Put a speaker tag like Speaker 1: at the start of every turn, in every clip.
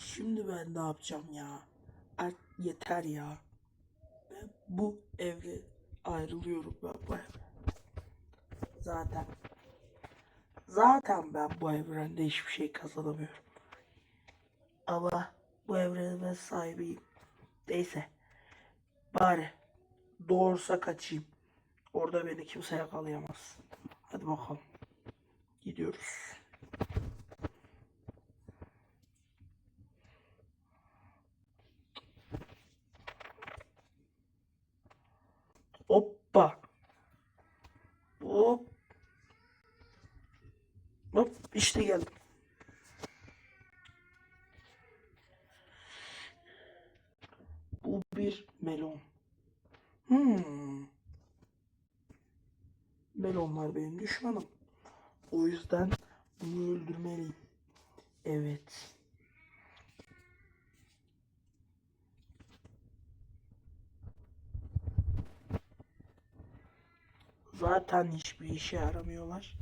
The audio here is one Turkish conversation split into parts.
Speaker 1: Şimdi ben ne yapacağım ya? Artık yeter ya. Ben bu evre ayrılıyorum ben bu evre. Zaten zaten ben bu evrende hiçbir şey kazanamıyorum. Ama bu evrenin sahibiyim. Neyse. Bari doğursa kaçayım. Orada beni kimse yakalayamaz. Hadi bakalım. Gidiyoruz. Hoppa. Hop. Hop işte geldim. Bu bir melon. Hmm. Melonlar benim düşmanım. O yüzden Zaten hiçbir işe yaramıyorlar.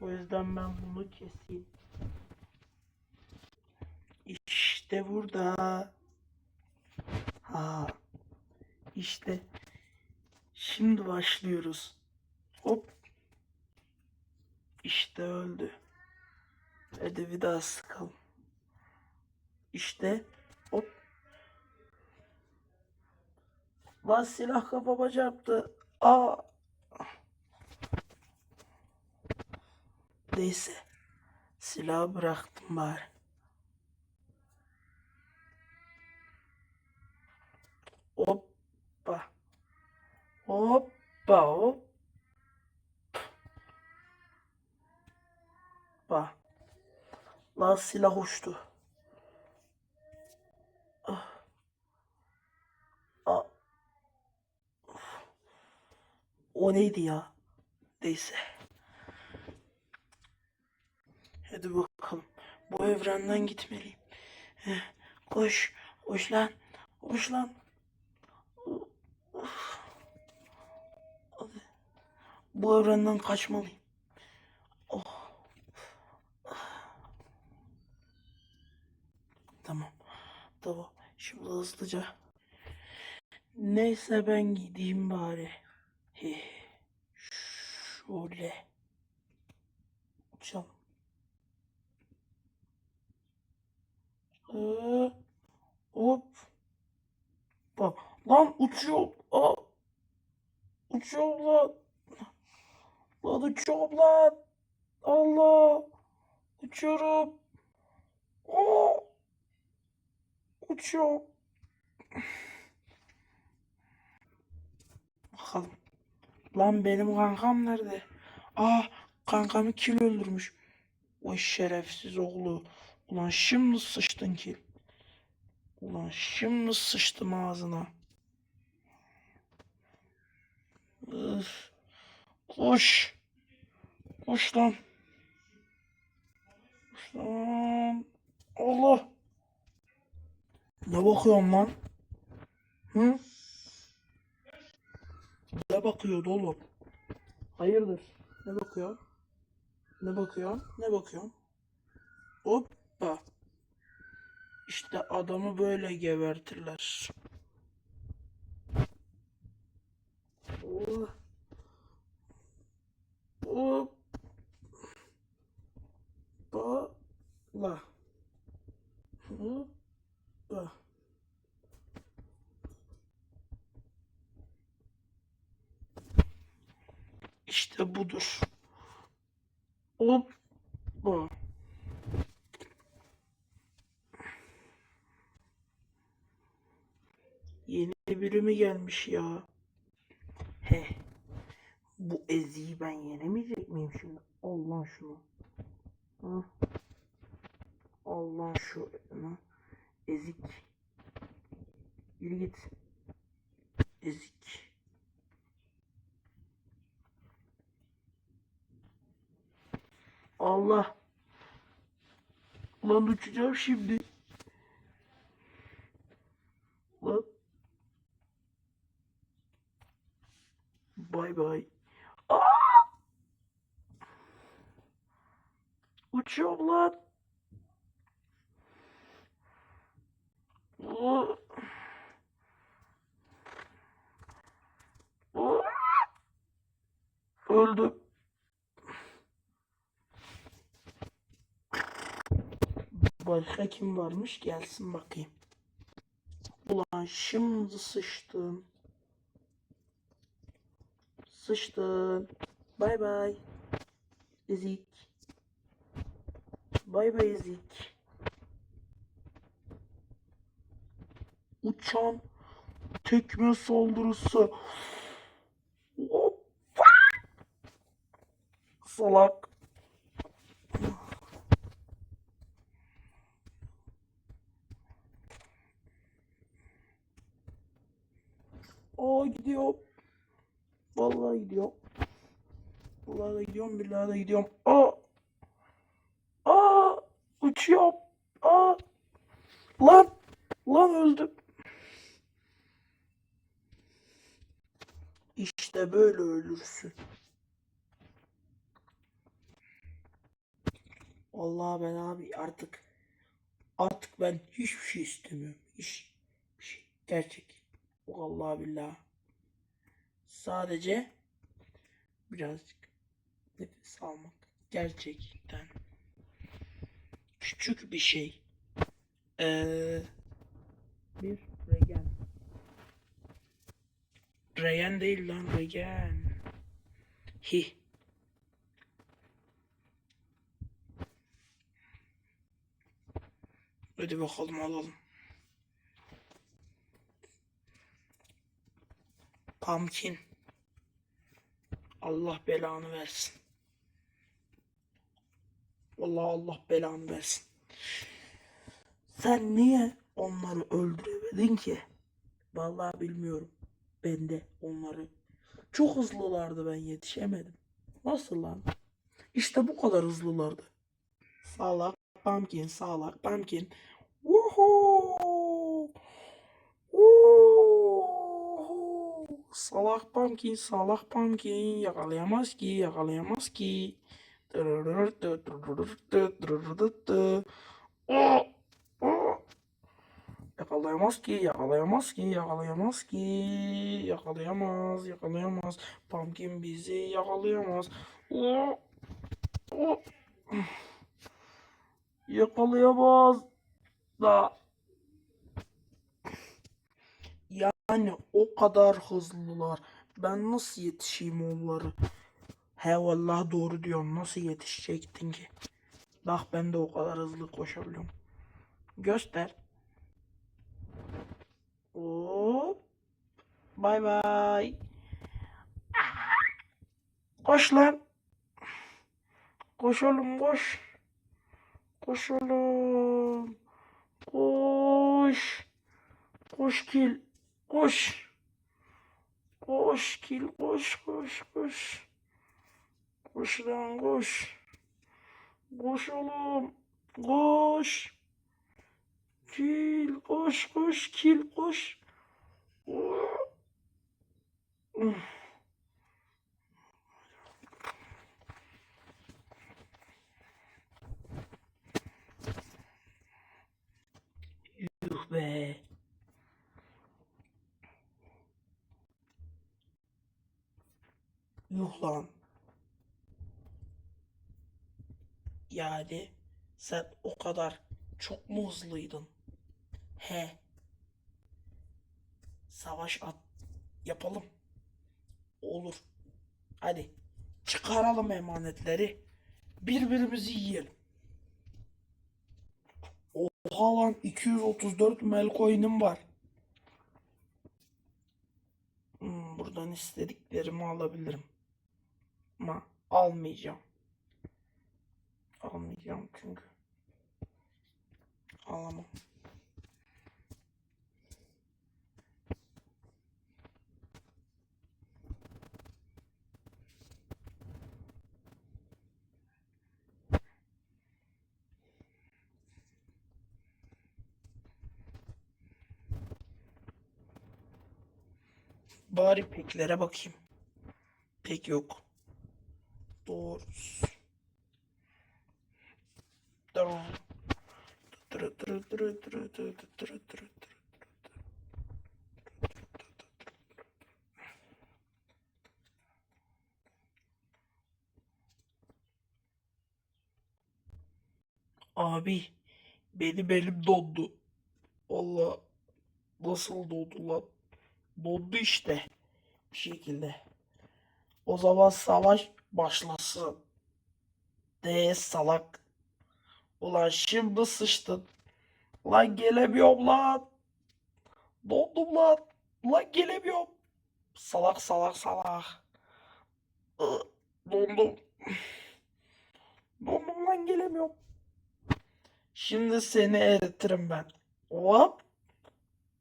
Speaker 1: O yüzden ben bunu keseyim. İşte burada. Ha. İşte. Şimdi başlıyoruz. Hop. İşte öldü. Hadi bir daha sıkalım. İşte. Hop. Lan silah kafama çarptı. Aa. Neyse. Silahı bıraktım bari. Hoppa. Hoppa hop. Hoppa. Lan silah uçtu. Ah. Ah. O neydi ya? Neyse. Hadi bakalım. Bu evrenden gitmeliyim. Heh, Koş. Koş lan. Koş lan. Bu evrenden kaçmalıyım. Oh. Tamam. Tamam. Şimdi hızlıca. Neyse ben gideyim bari. Şöyle. Uçalım. Ee, hop. Bak. Lan uçuyor. Aa. Uçuyor lan. Lan uçuyorum lan. Allah. Uçuyorum. Aa. Uçuyorum. Bakalım. Lan benim kankam nerede? Aa kankamı kim öldürmüş? O şerefsiz oğlu. Ulan şimdi sıçtın ki. Ulan şimdi sıçtım ağzına. Üf. Koş. Koş lan. Koş lan. Allah. Ne bakıyorsun lan? Hı? Ne bakıyorsun oğlum? Hayırdır? Ne bakıyor? Ne bakıyor? Ne bakıyor? Hoppa. İşte adamı böyle gebertirler. Oh. Hop. Hoppa. Hoppa. İşte budur. Hoppa. Mi gelmiş ya? He. Bu eziyi ben yenemeyecek miyim şimdi? Al lan şunu. Hı? Al lan şunu. Ezik. Yürü git. Ezik. Allah. Lan uçacağım şimdi. Lan. Bay bay. Aa! Uçuyorum lan. Aa. Aa. Öldüm. Başka kim varmış gelsin bakayım. Ulan şimdi sıçtın. Sıçtın. Bay bay. Ezik. Bay bay ezik. Uçan tekme saldırısı. Salak. Aa gidiyor. Vallahi gidiyor. Vallahi da gidiyorum, billahi da gidiyorum. Aa! Aa! Uçuyorum. Aa! Lan! Lan öldüm. İşte böyle ölürsün. Vallahi ben abi artık artık ben hiçbir şey istemiyorum. Hiç bir şey. Gerçek. Vallahi billahi. Sadece birazcık nefes almak. Gerçekten. Küçük bir şey. Ee, bir regen. Regen değil lan regen. Hi. Hadi bakalım alalım. Pumpkin. Allah belanı versin. Vallahi Allah belanı versin. Sen niye onları öldüremedin ki? Vallahi bilmiyorum. Ben de onları çok hızlılardı ben yetişemedim. Nasıl lan? İşte bu kadar hızlılardı. Salak pumpkin, salak pumpkin. Woohoo! Woohoo! Salak pumpkin, salak pumpkin yakalayamaz ki, yakalayamaz ki. Oh! Oh! Yakalayamaz ki, yakalayamaz ki, yakalayamaz ki, yakalayamaz, yakalayamaz. Pumpkin bizi yakalayamaz. Oh! Oh! Yakalayamaz da. Yani o kadar hızlılar. Ben nasıl yetişeyim onları? He vallahi doğru diyorsun. Nasıl yetişecektin ki? Bak ben de o kadar hızlı koşabiliyorum. Göster. Hop. Bay bay. Koş lan. Koş oğlum koş. Koş oğlum. Koş. Koş kil. Koş. Koş kil. Koş koş koş. Koş lan koş. Koş oğlum. Koş. Kil koş koş kil koş. Yuh be. Yuh lan. Yani sen o kadar çok mu hızlıydın? He. Savaş at yapalım. Olur. Hadi çıkaralım emanetleri. Birbirimizi yiyelim. Oha lan 234 Melcoin'im var. Hmm, buradan istediklerimi alabilirim. Ama almayacağım. Almayacağım çünkü. Alamam. Bari peklere bakayım. Pek yok. Doors. Abi benim dondu. Valla nasıl dondu lan? Dondu işte. Bir şekilde. O zaman savaş başladı başlasın. De salak. Ulan şimdi sıçtın. Lan gelemiyorum lan. Dondum lan. Lan gelemiyorum. Salak salak salak. Dondum. Dondum lan gelemiyorum. Şimdi seni eritirim ben. Hop.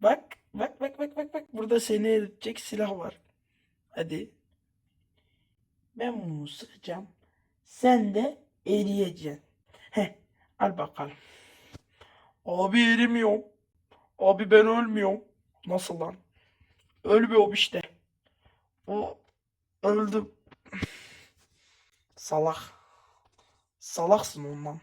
Speaker 1: Bak. Bak bak bak bak bak. Burada seni eritecek silah var. Hadi. Ben bunu sıkacağım. Sen de eriyeceksin. Heh. Al bakalım. Abi erimiyorum. Abi ben ölmüyorum. Nasıl lan? Ölmüyorum işte. O öldüm. Salak. Salaksın ondan.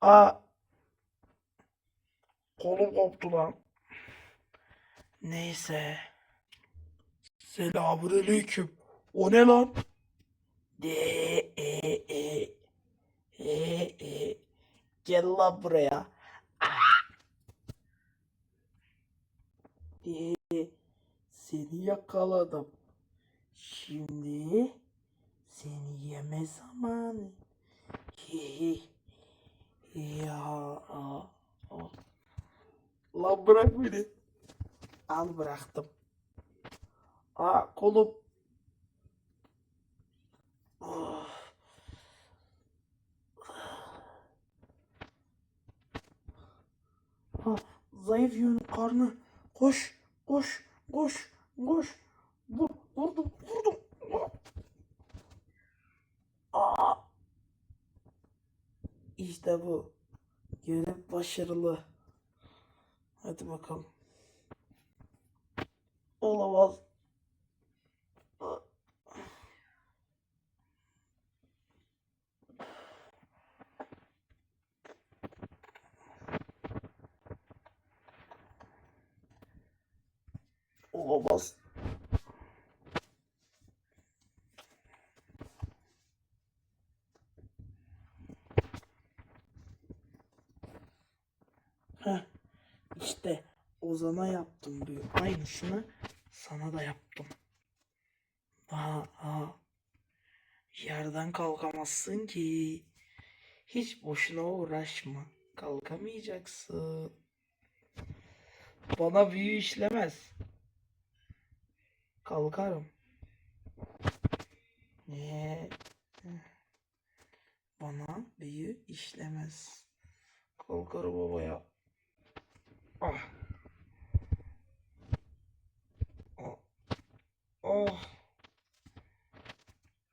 Speaker 1: Aa. Kolum koptu lan. Neyse. Selamünaleyküm. O ne lan? De e e e e. Gel lan buraya. De seni yakaladım. Şimdi seni yeme zamanı. Ya. Lan bırak beni. Al bıraktım. Aa kolum. Ah. Ha, zayıf yönü karnı. Koş, koş, koş, koş. Vur, vurdum, vurdum. Aa. İşte bu. Görev başarılı. Hadi bakalım. Olamaz. Olamaz. Heh, işte Ozan'a yaptım diyor. Aynısını sana da yaptım. Ha, ha. Yerden kalkamazsın ki. Hiç boşuna uğraşma. Kalkamayacaksın. Bana büyü işlemez. Kalkarım. Ne? Bana büyü işlemez. Kalkarım babaya. Ah. Ah. Ah.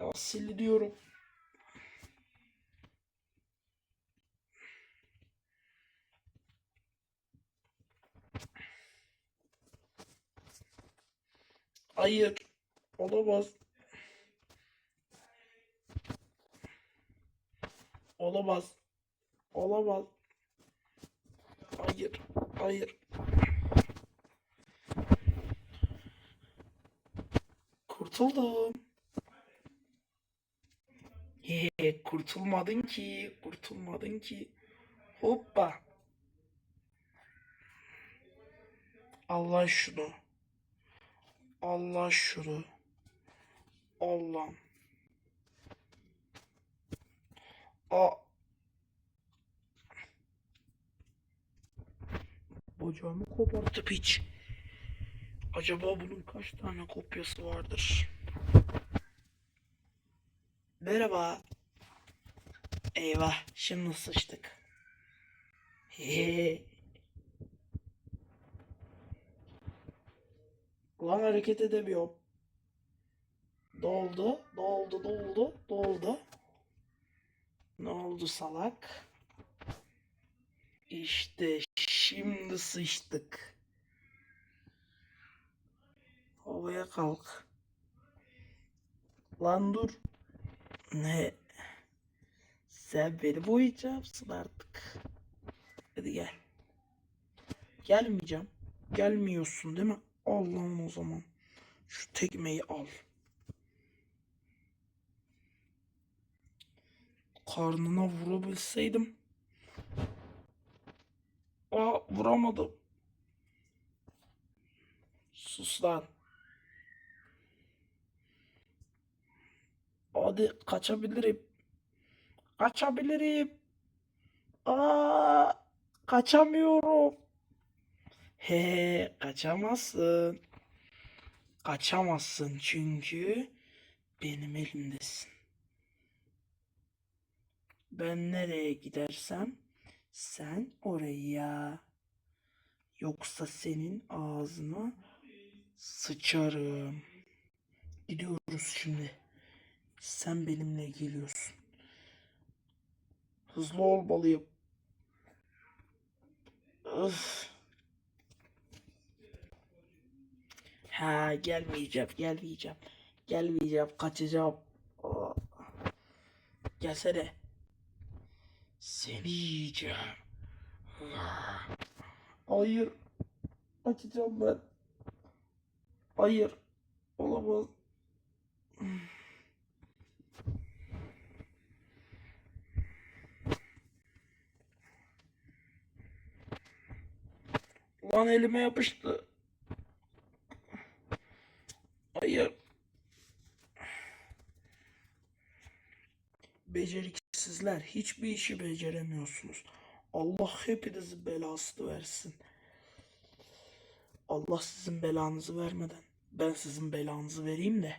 Speaker 1: Ya siliniyorum. Hayır. Olamaz. Olamaz. Olamaz. Hayır. Hayır. Kurtuldum. He, kurtulmadın ki. Kurtulmadın ki. Hoppa. Allah şunu. Allah şunu. Allah. A. Bacağımı koparttı piç. Acaba bunun kaç tane kopyası vardır? Merhaba. Eyvah, şimdi sıçtık. He. Ulan hareket edemiyorum. Doldu, doldu, doldu, doldu. Ne oldu salak? İşte şimdi sıçtık. Havaya kalk. Lan dur. Ne? Sen beni boyayacaksın artık. Hadi gel. Gelmeyeceğim. Gelmiyorsun değil mi? Allah'ım o zaman. Şu tekmeyi al. karnına vurabilseydim. Aa vuramadım. Sus lan. Hadi kaçabilirim. Kaçabilirim. Aa kaçamıyorum. He kaçamazsın. Kaçamazsın çünkü benim elimdesin. Ben nereye gidersem sen oraya. Yoksa senin ağzına sıçarım. Gidiyoruz şimdi. Sen benimle geliyorsun. Hızlı olmalıyım. Öf. Ha gelmeyeceğim, gelmeyeceğim. Gelmeyeceğim, kaçacağım. Aa. Gelsene. Seni yiyeceğim. Hayır. Kaçacağım ben. Hayır. Olamaz. Lan elime yapıştı. Hayır. Beceriksizler hiçbir işi beceremiyorsunuz. Allah hepinizin belasını versin. Allah sizin belanızı vermeden ben sizin belanızı vereyim de.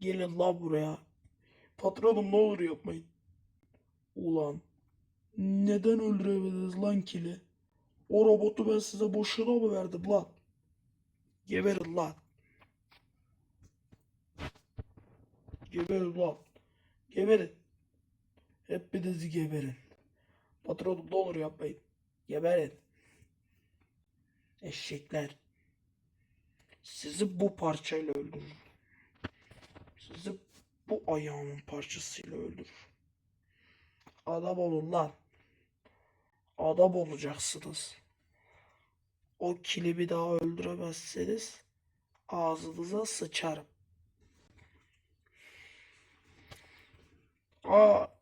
Speaker 1: Gelin la buraya. Patronum ne olur yapmayın. Ulan neden öldüremediniz lan kili? O robotu ben size boşuna mı verdim lan? Geberin lan. Geberin lan. Geberin. Hepinizi geberin. Patronum ne olur yapmayın. Geberin. Eşekler. Sizi bu parçayla öldürür. Sizi bu ayağımın parçasıyla öldürür. Adam olun lan. Adam olacaksınız. O kilibi daha öldüremezseniz ağzınıza sıçarım. Aa,